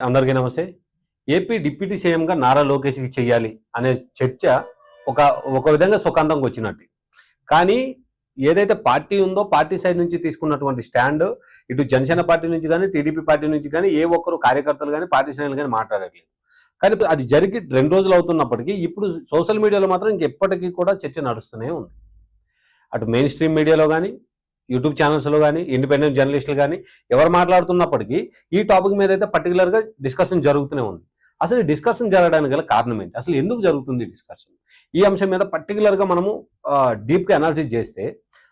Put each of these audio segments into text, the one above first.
అందరికీ నమస్తే. AP deputy సీఎంగా నారా లోకేష్కి చేయాలి అనే చర్చ ఒక ఒక విధంగా సుఖాంతంగా వచ్చినట్టు. కానీ ఏదైతే పార్టీ ఉందో పార్టీ సైడ్ నుంచి తీసుకున్నటువంటి స్టాండ్ ఇటు జనసేన పార్టీ నుంచి కానీ టీడీపీ పార్టీ నుంచి కానీ ఏ ఒక్కరు కార్యకర్తలు కానీ పార్టీ శ్రేణులు కానీ మాట్లాడట్లేదు. కానీ అది జరిగి రెండు రోజులు అవుతున్నప్పటికీ ఇప్పుడు సోషల్ మీడియాలో మాత్రం ఇంకెప్పటికీ కూడా చర్చ నడుస్తూనే ఉంది. అటు మెయిన్ స్ట్రీమ్ మీడియాలో కానీ యూట్యూబ్ ఛానల్స్లో కానీ ఇండిపెండెంట్ జర్నలిస్టులు కానీ ఎవరు మాట్లాడుతున్నప్పటికీ ఈ టాపిక్ మీద అయితే పర్టికులర్గా డిస్కషన్ జరుగుతూనే ఉంది. అసలు ఈ డిస్కషన్ జరగడానికి గల కారణం ఏంటి? అసలు ఎందుకు జరుగుతుంది ఈ డిస్కషన్? ఈ అంశం మీద పర్టికులర్గా మనము డీప్గా అనాలిసిస్ చేస్తే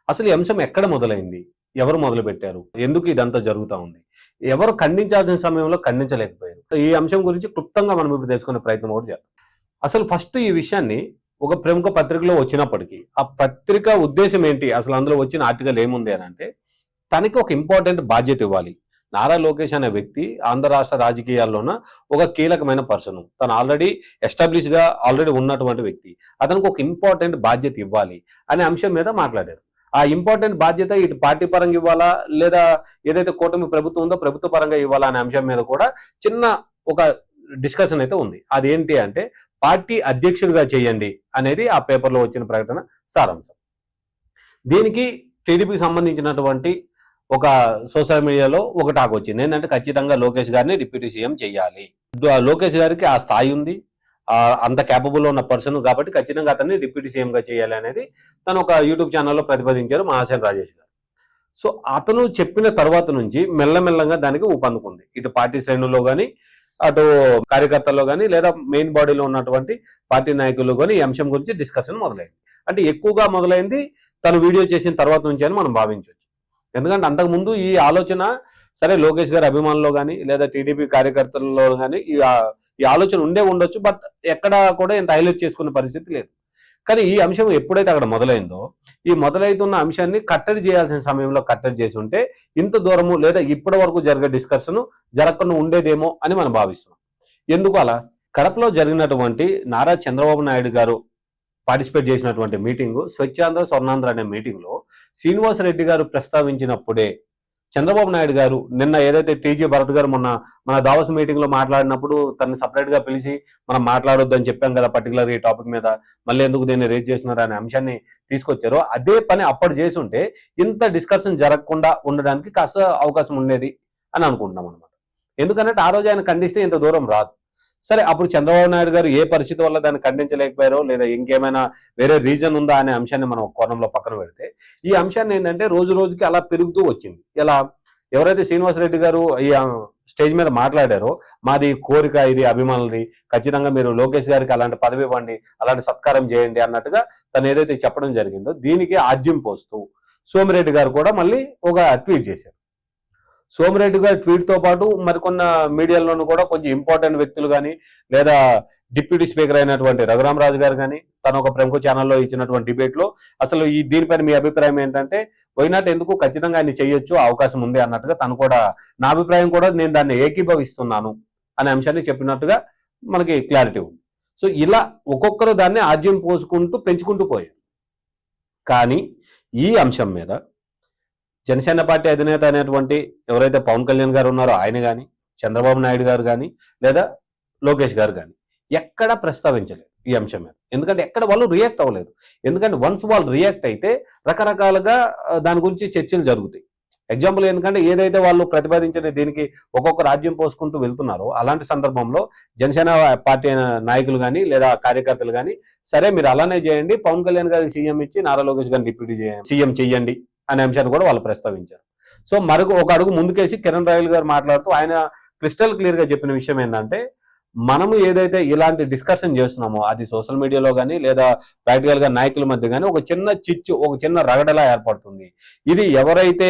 అసలు ఈ అంశం ఎక్కడ మొదలైంది? ఎవరు మొదలు పెట్టారు ఎందుకు ఇదంతా జరుగుతూ ఉంది? ఎవరు ఖండించాల్సిన సమయంలో ఖండించలేకపోయారు? ఈ అంశం గురించి క్లుప్తంగా మనం ఇప్పుడు తెలుసుకునే ప్రయత్నం కూడా చేద్దాం. అసలు ఫస్ట్ ఈ విషయాన్ని ఒక ప్రముఖ పత్రికలో వచ్చినప్పటికీ ఆ పత్రిక ఉద్దేశం ఏంటి? అసలు అందులో వచ్చిన ఆర్టికల్ ఏముంది అని అంటే తనకి ఒక ఇంపార్టెంట్ బాధ్యత ఇవ్వాలి. నారా లోకేష్ అనే వ్యక్తి ఆంధ్ర రాష్ట్ర రాజకీయాల్లోన ఒక కీలకమైన పర్సన్. తను ఆల్రెడీ ఎస్టాబ్లిష్గా ఆల్రెడీ ఉన్నటువంటి వ్యక్తి. అతనికి ఒక ఇంపార్టెంట్ బాధ్యత ఇవ్వాలి అనే అంశం మీద మాట్లాడారు. ఆ ఇంపార్టెంట్ బాధ్యత ఇటు పార్టీ పరంగా ఇవ్వాలా? లేదా ఏదైతే కూటమి ప్రభుత్వం ఉందో ప్రభుత్వ పరంగా ఇవ్వాలా అనే అంశం మీద కూడా చిన్న ఒక డిస్కషన్ అయితే ఉంది. అదేంటి అంటే పార్టీ అధ్యక్షుడిగా చేయండి అనేది ఆ పేపర్లో వచ్చిన ప్రకటన సారాంశం. దీనికి టీడీపీకి సంబంధించినటువంటి ఒక సోషల్ మీడియాలో ఒక టాక్ వచ్చింది. ఏంటంటే ఖచ్చితంగా లోకేష్ గారిని డిప్యూటీ సీఎం చేయాలి. లోకేష్ గారికి ఆ స్థాయి ఉంది. అంత క్యాపబుల్ ఉన్న పర్సన్ కాబట్టి ఖచ్చితంగా అతన్ని డిప్యూటీ సీఎంగా చేయాలి అనేది తను ఒక యూట్యూబ్ ఛానల్లో ప్రతిపాదించారు మహాసేన్ రాజేష్ గారు. సో అతను చెప్పిన తర్వాత నుంచి మెల్లమెల్లగా దానికి ఊపందుకుంది. ఇటు పార్టీ శ్రేణుల్లో కానీ అటు కార్యకర్తల్లో కానీ లేదా మెయిన్ బాడీలో ఉన్నటువంటి పార్టీ నాయకులు కానీ ఈ అంశం గురించి డిస్కషన్ మొదలైంది. అంటే ఎక్కువగా మొదలైంది తను వీడియో చేసిన తర్వాత నుంచి అని మనం భావించవచ్చు. ఎందుకంటే అంతకుముందు ఈ ఆలోచన సరే లోకేష్ గారి అభిమానుల్లో కానీ లేదా టీడీపీ కార్యకర్తల్లో కానీ ఈ ఆలోచన ఉండే ఉండొచ్చు బట్ ఎక్కడ కూడా ఇంత హైలైట్ చేసుకునే పరిస్థితి లేదు. కానీ ఈ అంశం ఎప్పుడైతే అక్కడ మొదలైందో ఈ మొదలైతున్న అంశాన్ని కట్టడి చేయాల్సిన సమయంలో కట్టడి చేసి ఉంటే ఇంత దూరము లేదా ఇప్పటి వరకు జరిగే డిస్కషన్ జరగకుండా ఉండేదేమో అని మనం భావిస్తున్నాం. ఎందుకు అలా? కడపలో జరిగినటువంటి నారా చంద్రబాబు నాయుడు గారు పార్టిసిపేట్ చేసినటువంటి మీటింగు స్వచ్ఛాంధ్ర స్వర్ణాంధ్ర అనే మీటింగ్లో శ్రీనివాసరెడ్డి గారు ప్రస్తావించినప్పుడే చంద్రబాబు నాయుడు గారు నిన్న ఏదైతే టీజీ భరత్ గారు మొన్న మన దావస్ మీటింగ్లో మాట్లాడినప్పుడు తనని సపరేట్గా పిలిచి మనం మాట్లాడొద్దని చెప్పాం కదా పర్టికులర్ ఈ టాపిక్ మీద. మళ్ళీ ఎందుకు దీన్ని రేజ్ చేస్తున్నారు అనే అంశాన్ని తీసుకొచ్చారో అదే పని అప్పుడు చేసి ఉంటే ఇంత డిస్కషన్ జరగకుండా ఉండడానికి కాస్త అవకాశం ఉండేది అని అనుకుంటున్నాం అనమాట ఎందుకంటే ఆ రోజు ఆయన ఖండిస్తే ఇంత దూరం రాదు. సరే అప్పుడు చంద్రబాబు నాయుడు గారు ఏ పరిస్థితి వల్ల దాన్ని ఖండించలేకపోయారో లేదా ఇంకేమైనా వేరే రీజన్ ఉందా అనే అంశాన్ని మనం కోణంలో పక్కన పెడితే ఈ అంశాన్ని ఏంటంటే రోజు రోజుకి అలా పెరుగుతూ వచ్చింది. ఇలా ఎవరైతే శ్రీనివాసరెడ్డి గారు ఈ స్టేజ్ మీద మాట్లాడారో మాది కోరిక ఇది అభిమానులది ఖచ్చితంగా మీరు లోకేష్ గారికి అలాంటి పదవి ఇవ్వండి అలాంటి సత్కారం చేయండి అన్నట్టుగా తను ఏదైతే చెప్పడం జరిగిందో దీనికి ఆజ్యం పోస్తూ సోమిరెడ్డి గారు కూడా మళ్ళీ ఒక ట్వీట్ చేశారు. సోమిరెడ్డి గారి ట్వీట్తో పాటు మరికొన్న మీడియాలోనూ కూడా కొంచెం ఇంపార్టెంట్ వ్యక్తులు కానీ లేదా డిప్యూటీ స్పీకర్ అయినటువంటి రఘురామరాజు గారు కానీ తన ఒక ప్రముఖ ఛానల్లో ఇచ్చినటువంటి డిబేట్లో అసలు ఈ దీనిపైన మీ అభిప్రాయం ఏంటంటే వైనాట్ ఎందుకు ఖచ్చితంగా ఆయన చేయొచ్చు అవకాశం ఉంది అన్నట్టుగా తను కూడా నా అభిప్రాయం కూడా నేను దాన్ని ఏకీభవిస్తున్నాను అనే అంశాన్ని చెప్పినట్టుగా మనకి క్లారిటీ ఉంది. సో ఇలా ఒక్కొక్కరు దాన్ని ఆజ్యం పోసుకుంటూ పెంచుకుంటూ పోయారు. కానీ ఈ అంశం మీద జనసేన పార్టీ అధినేత అనేటువంటి ఎవరైతే పవన్ కళ్యాణ్ గారు ఉన్నారో ఆయన కానీ చంద్రబాబు నాయుడు గారు కానీ లేదా లోకేష్ గారు కానీ ఎక్కడ ప్రస్తావించలేదు ఈ అంశం మీద. ఎందుకంటే ఎక్కడ వాళ్ళు రియాక్ట్ అవ్వలేదు. ఎందుకంటే వన్స్ వాళ్ళు రియాక్ట్ అయితే రకరకాలుగా దాని గురించి చర్చలు జరుగుతాయి. ఎగ్జాంపుల్ ఎందుకంటే ఏదైతే వాళ్ళు ప్రతిపాదించిన దీనికి ఒక్కొక్క రాజ్యం పోసుకుంటూ వెళ్తున్నారో అలాంటి సందర్భంలో జనసేన పార్టీ నాయకులు కానీ లేదా కార్యకర్తలు కానీ సరే మీరు అలానే చేయండి పవన్ కళ్యాణ్ గారికి సీఎం ఇచ్చి నారా లోకేష్ గారిని డిప్యూటీ సీఎం చెయ్యండి అనే అంశాన్ని కూడా వాళ్ళు ప్రస్తావించారు. సో మరొక ఒక అడుగు ముందుకేసి కిరణ్ రాయల్ గారు మాట్లాడుతూ ఆయన క్రిస్టల్ క్లియర్గా చెప్పిన విషయం ఏంటంటే మనము ఏదైతే ఇలాంటి డిస్కషన్ చేస్తున్నామో అది సోషల్ మీడియాలో కానీ లేదా ప్రాక్టికల్గా నాయకుల మధ్య కానీ ఒక చిన్న చిచ్చు ఒక చిన్న రగడలా ఏర్పడుతుంది. ఇది ఎవరైతే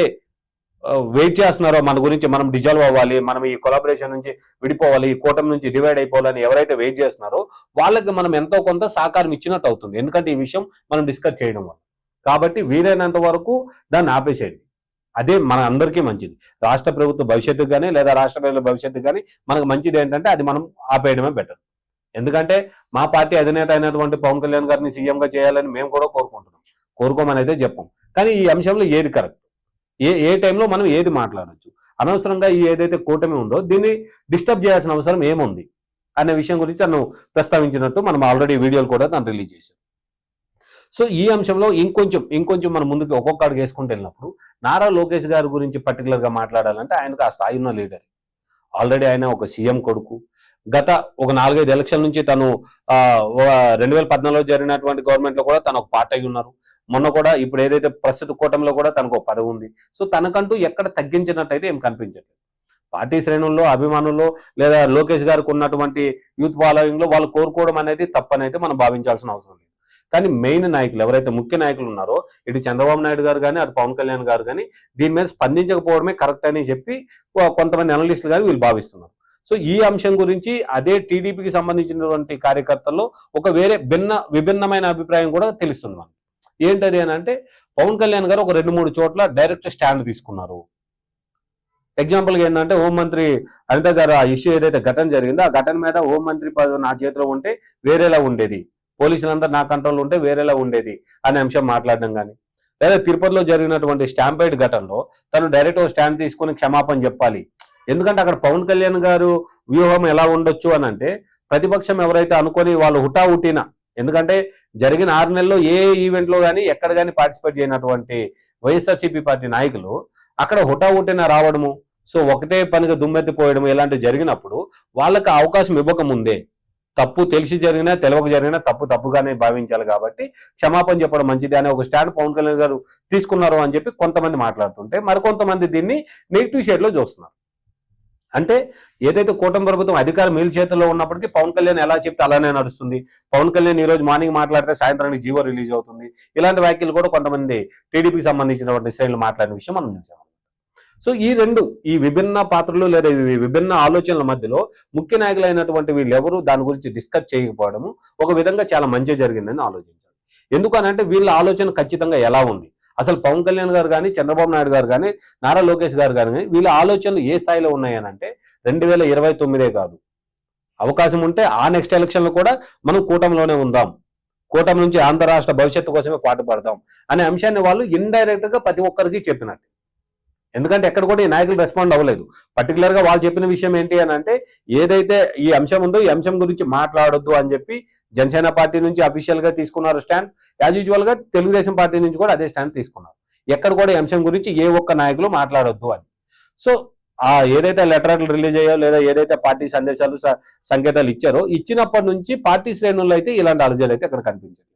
వెయిట్ చేస్తున్నారో మన గురించి మనం డిజాల్వ్ అవ్వాలి మనం ఈ కొలాబరేషన్ నుంచి విడిపోవాలి ఈ కూటమి నుంచి డివైడ్ అయిపోవాలని ఎవరైతే వెయిట్ చేస్తున్నారో వాళ్ళకి మనం ఎంతో కొంత సహకారం ఇచ్చినట్టు అవుతుంది. ఎందుకంటే ఈ విషయం మనం డిస్కస్ చేయడం వల్ల. కాబట్టి వీలైనంత వరకు దాన్ని ఆపేసేయండి. అదే మన అందరికీ మంచిది. రాష్ట్ర ప్రభుత్వ భవిష్యత్తుకు కానీ లేదా రాష్ట్ర ప్రజల భవిష్యత్తు కానీ మనకు మంచిది ఏంటంటే అది మనం ఆపేయడమే బెటర్. ఎందుకంటే మా పార్టీ అధినేత అయినటువంటి పవన్ కళ్యాణ్ గారిని సీఎంగా చేయాలని మేము కూడా కోరుకుంటున్నాం. కోరుకోమని అయితే చెప్పాం. కానీ ఈ అంశంలో ఏది కరెక్ట్? ఏ ఏ టైంలో మనం ఏది మాట్లాడచ్చు? అనవసరంగా ఈ ఏదైతే కూటమి ఉందో దీన్ని డిస్టర్బ్ చేయాల్సిన అవసరం ఏముంది? అనే విషయం గురించి తను ప్రస్తావించినట్టు మనం ఆల్రెడీ వీడియోలు కూడా తను రిలీజ్ చేశాం సో ఈ అంశంలో ఇంకొంచెం ఇంకొంచెం మనం ముందుకు ఒక్కొక్క అడుగు వేసుకుంటూ వెళ్ళినప్పుడు నారా లోకేష్ గారి గురించి పర్టికులర్గా మాట్లాడాలంటే ఆయనకు ఆ స్థాయి ఉన్న లీడర్ ఆల్రెడీ ఆయన ఒక సీఎం కొడుకు. గత ఒక నాలుగైదు ఎలక్షన్ నుంచి తను రెండు వేల పద్నాలుగులో జరిగినటువంటి గవర్నమెంట్లో కూడా తను ఒక పార్ట్ అయి ఉన్నారు. మొన్న కూడా ఇప్పుడు ఏదైతే ప్రస్తుత కూటమిలో కూడా తనకు ఒక పదవి ఉంది. సో తనకంటూ ఎక్కడ తగ్గించినట్టయితే ఏం కనిపించట్లేదు. పార్టీ శ్రేణుల్లో అభిమానుల్లో లేదా లోకేష్ గారికి ఉన్నటువంటి యూత్ ఫాలోయింగ్లో వాళ్ళు కోరుకోవడం అనేది తప్పనైతే మనం భావించాల్సిన అవసరం లేదు. కానీ మెయిన్ నాయకులు ఎవరైతే ముఖ్య నాయకులు ఉన్నారో ఇటు చంద్రబాబు నాయుడు గారు కానీ అటు పవన్ కళ్యాణ్ గారు కానీ దీని మీద స్పందించకపోవడమే కరెక్ట్ అని చెప్పి కొంతమంది అనలిస్టులు కానీ వీళ్ళు భావిస్తున్నారు. సో ఈ అంశం గురించి అదే టీడీపీకి సంబంధించినటువంటి కార్యకర్తల్లో ఒక వేరే భిన్న విభిన్నమైన అభిప్రాయం కూడా తెలుస్తుంది మనకి. ఏంటది అని అంటే పవన్ కళ్యాణ్ గారు ఒక రెండు మూడు చోట్ల డైరెక్ట్ స్టాండ్ తీసుకున్నారు. ఎగ్జాంపుల్గా ఏంటంటే హోంమంత్రి అనిత గారు ఆ ఇష్యూ ఏదైతే ఘటన జరిగిందో ఆ ఘటన మీద హోంమంత్రి పదవి నా చేతిలో ఉంటే వేరేలా ఉండేది. పోలీసులంతా నా కంట్రోల్ ఉంటే వేరేలా ఉండేది అనే అంశం మాట్లాడడం కానీ లేదా తిరుపతిలో జరిగినటువంటి స్టాంపైడ్ ఘటనలో తను డైరెక్ట్ స్టాండ్ తీసుకుని క్షమాపణ చెప్పాలి. ఎందుకంటే అక్కడ పవన్ కళ్యాణ్ గారు వ్యూహం ఎలా ఉండొచ్చు అని అంటే ప్రతిపక్షం ఎవరైతే అనుకొని వాళ్ళు హుటా హుటాహుటిన ఎందుకంటే జరిగిన ఆరు నెలల్లో ఏ ఈవెంట్లో కానీ ఎక్కడ కానీ పార్టిసిపేట్ చేయనటువంటి వైఎస్ఆర్సీపీ పార్టీ నాయకులు అక్కడ హుటా హుటాహుటిన రావడము సో ఒకటే పనిగా దుమ్మెత్తిపోయడం ఇలాంటివి జరిగినప్పుడు వాళ్ళకి అవకాశం ఇవ్వకముందే తప్పు తెలిసి జరిగినా తెలవక జరిగినా తప్పు తప్పుగానే భావించాలి కాబట్టి క్షమాపణ చెప్పడం మంచిది అనే ఒక స్టాండ్ పవన్ కళ్యాణ్ గారు తీసుకున్నారు అని చెప్పి కొంతమంది మాట్లాడుతుంటే మరికొంతమంది దీన్ని నెగిటివ్ షేడ్లో చూస్తున్నారు. అంటే ఏదైతే కూటమి ప్రభుత్వం అధికారం మీల్ చేతుల్లో ఉన్నప్పటికీ పవన్ కళ్యాణ్ ఎలా చెప్తే అలానే నడుస్తుంది. పవన్ కళ్యాణ్ ఈ రోజు మార్నింగ్ మాట్లాడితే సాయంత్రానికి జీవో రిలీజ్ అవుతుంది. ఇలాంటి వ్యాఖ్యలు కూడా కొంతమంది టీడీపీకి సంబంధించినటువంటి శ్రేణులు మాట్లాడిన విషయం మనం చూసాం. సో ఈ రెండు ఈ విభిన్న పాత్రలు లేదా విభిన్న ఆలోచనల మధ్యలో ముఖ్య నాయకులైనటువంటి వీళ్ళెవరూ దాని గురించి డిస్కస్ చేయకపోవడము ఒక విధంగా చాలా మంచి జరిగిందని ఆలోచించాలి. ఎందుకనంటే వీళ్ళ ఆలోచన ఖచ్చితంగా ఎలా ఉంది? అసలు పవన్ కళ్యాణ్ గారు కానీ చంద్రబాబు నాయుడు గారు కానీ నారా లోకేష్ గారు కానీ వీళ్ళ ఆలోచనలు ఏ స్థాయిలో ఉన్నాయనంటే రెండు వేల ఇరవై తొమ్మిదే కాదు. అవకాశం ఉంటే ఆ నెక్స్ట్ ఎలక్షన్లో కూడా మనం కూటమిలోనే ఉందాం. కూటమి నుంచి ఆంధ్ర రాష్ట్ర భవిష్యత్తు కోసమే పాటుపడదాం అనే అంశాన్ని వాళ్ళు ఇండైరెక్ట్గా ప్రతి ఒక్కరికి చెప్పినట్టు. ఎందుకంటే ఎక్కడ కూడా ఈ నాయకులు రెస్పాండ్ అవ్వలేదు. పర్టికులర్గా వాళ్ళు చెప్పిన విషయం ఏంటి అని అంటే ఏదైతే ఈ అంశం ఉందో ఈ అంశం గురించి మాట్లాడొద్దు అని చెప్పి జనసేన పార్టీ నుంచి అఫీషియల్గా తీసుకున్నారు స్టాండ్ యాజ్ యూజువల్గా తెలుగుదేశం పార్టీ నుంచి కూడా అదే స్టాండ్ తీసుకున్నారు. ఎక్కడ కూడా ఈ అంశం గురించి ఏ ఒక్క నాయకులు మాట్లాడొద్దు అని. సో ఆ ఏదైతే లెటర్లు రిలీజ్ అయ్యో లేదా ఏదైతే పార్టీ సందేశాలు సంకేతాలు ఇచ్చారో ఇచ్చినప్పటి నుంచి పార్టీ శ్రేణుల్లో అయితే ఇలాంటి అలజలు అయితే అక్కడ కనిపించలేదు.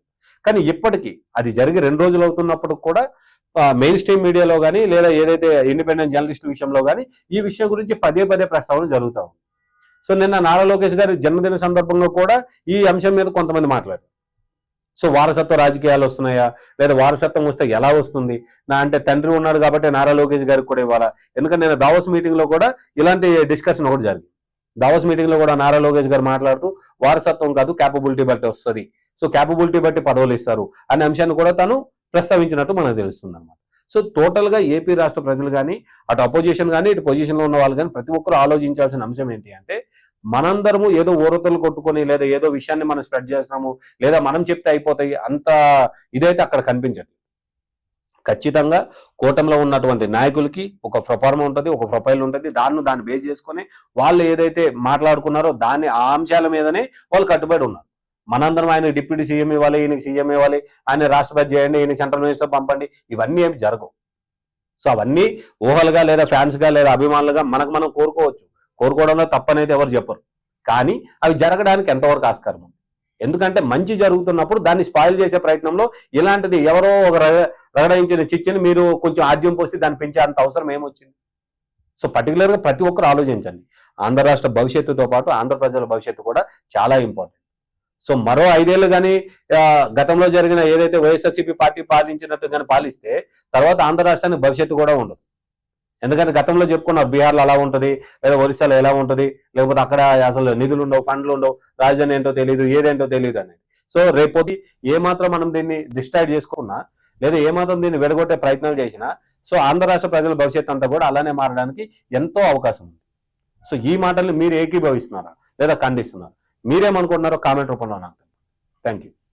కానీ ఇప్పటికీ అది జరిగి రెండు రోజులు అవుతున్నప్పుడు కూడా మెయిన్ స్ట్రీమ్ మీడియాలో కానీ లేదా ఏదైతే ఇండిపెండెంట్ జర్నలిస్ట్ విషయంలో కానీ ఈ విషయం గురించి పదే పదే ప్రస్తావన జరుగుతూ ఉంది. సో నిన్న నారా లోకేష్ గారి జన్మదిన సందర్భంగా కూడా ఈ అంశం మీద కొంతమంది మాట్లాడారు. సో వారసత్వ రాజకీయాలు వస్తున్నాయా? లేదా వారసత్వం వస్తే ఎలా వస్తుంది? నా అంటే తండ్రి ఉన్నాడు కాబట్టి నారా లోకేష్ గారికి కూడా ఇవ్వాలా? ఎందుకంటే నేను దావోస్ మీటింగ్లో కూడా ఇలాంటి డిస్కషన్ ఒకటి జరిగింది. దావస్ మీటింగ్లో కూడా నారా లోకేష్ గారు మాట్లాడుతూ వారసత్వం కాదు క్యాపబిలిటీ బట్టి వస్తుంది. సో క్యాపబిలిటీ బట్టి పదవులు ఇస్తారు అనే అంశాన్ని కూడా తను ప్రస్తావించినట్టు మనకు తెలుస్తుంది అనమాట సో టోటల్గా ఏపీ రాష్ట్ర ప్రజలు కానీ అటు అపోజిషన్ కానీ ఇటు పొజిషన్లో ఉన్న వాళ్ళు కానీ ప్రతి ఒక్కరు ఆలోచించాల్సిన అంశం ఏంటి అంటే మనందరము ఏదో ఓరతలు కొట్టుకొని లేదా ఏదో విషయాన్ని మనం స్ప్రెడ్ చేస్తున్నాము లేదా మనం చెప్తే అయిపోతాయి అంత ఇదైతే అక్కడ కనిపించదు ఖచ్చితంగా కూటమిలో ఉన్నటువంటి నాయకులకి ఒక ప్రొఫార్మ ఉంటుంది ఒక ప్రొఫైల్ ఉంటుంది. దాన్ని దాన్ని బేస్ చేసుకొని వాళ్ళు ఏదైతే మాట్లాడుకున్నారో దాన్ని ఆ అంశాల మీదనే వాళ్ళు కట్టుబడి ఉన్నారు. మనందరం ఆయన డిప్యూటీ సీఎం ఇవ్వాలి ఈయనకి సీఎం ఇవ్వాలి ఆయన రాష్ట్రపతి చేయండి ఈయన సెంట్రల్ మినిస్టర్ పంపండి ఇవన్నీ ఏమి జరగవు. సో అవన్నీ ఊహలుగా లేదా ఫ్యాన్స్గా లేదా అభిమానులుగా మనకు మనం కోరుకోవచ్చు. కోరుకోవడంలో తప్పనైతే ఎవరు చెప్పరు. కానీ అవి జరగడానికి ఎంతవరకు ఆస్కారం ఉంది? ఎందుకంటే మంచి జరుగుతున్నప్పుడు దాన్ని స్పాయిల్ చేసే ప్రయత్నంలో ఇలాంటిది ఎవరో ఒక రగడించిన చిచ్చిని మీరు కొంచెం ఆద్యం పోసి దాన్ని పెంచే అంత అవసరం ఏమొచ్చింది? సో పర్టికులర్గా ప్రతి ఒక్కరు ఆలోచించండి. ఆంధ్ర రాష్ట్ర భవిష్యత్తుతో పాటు ఆంధ్ర ప్రజల భవిష్యత్తు కూడా చాలా ఇంపార్టెంట్ సో మరో ఐదేళ్ళు కానీ గతంలో జరిగిన ఏదైతే వైఎస్ఆర్సీపీ పార్టీ పాలించినట్టు కానీ పాలిస్తే తర్వాత ఆంధ్ర రాష్ట్రానికి భవిష్యత్తు కూడా ఉండదు. ఎందుకంటే గతంలో చెప్పుకున్నారు బీహార్లో అలా ఉంటుంది లేదా ఒరిస్సాలో ఎలా ఉంటుంది లేకపోతే అక్కడ అసలు నిధులు ఉండవు ఫండ్లు ఉండవు రాజధాని ఏంటో తెలియదు ఏదేంటో తెలియదు అనేది. సో రేపొద్ది ఏమాత్రం మనం దీన్ని డిస్ట్రాక్ట్ చేసుకున్నా లేదా ఏమాత్రం దీన్ని విడగొట్టే ప్రయత్నాలు చేసినా సో ఆంధ్ర రాష్ట్ర ప్రజల భవిష్యత్తు అంతా కూడా అలానే మారడానికి ఎంతో అవకాశం ఉంది. సో ఈ మాటల్ని మీరు ఏకీభవిస్తున్నారా లేదా ఖండిస్తున్నారా? మీరేమనుకుంటున్నారో కామెంట్ రూపంలో నాకు థ్యాంక్ యూ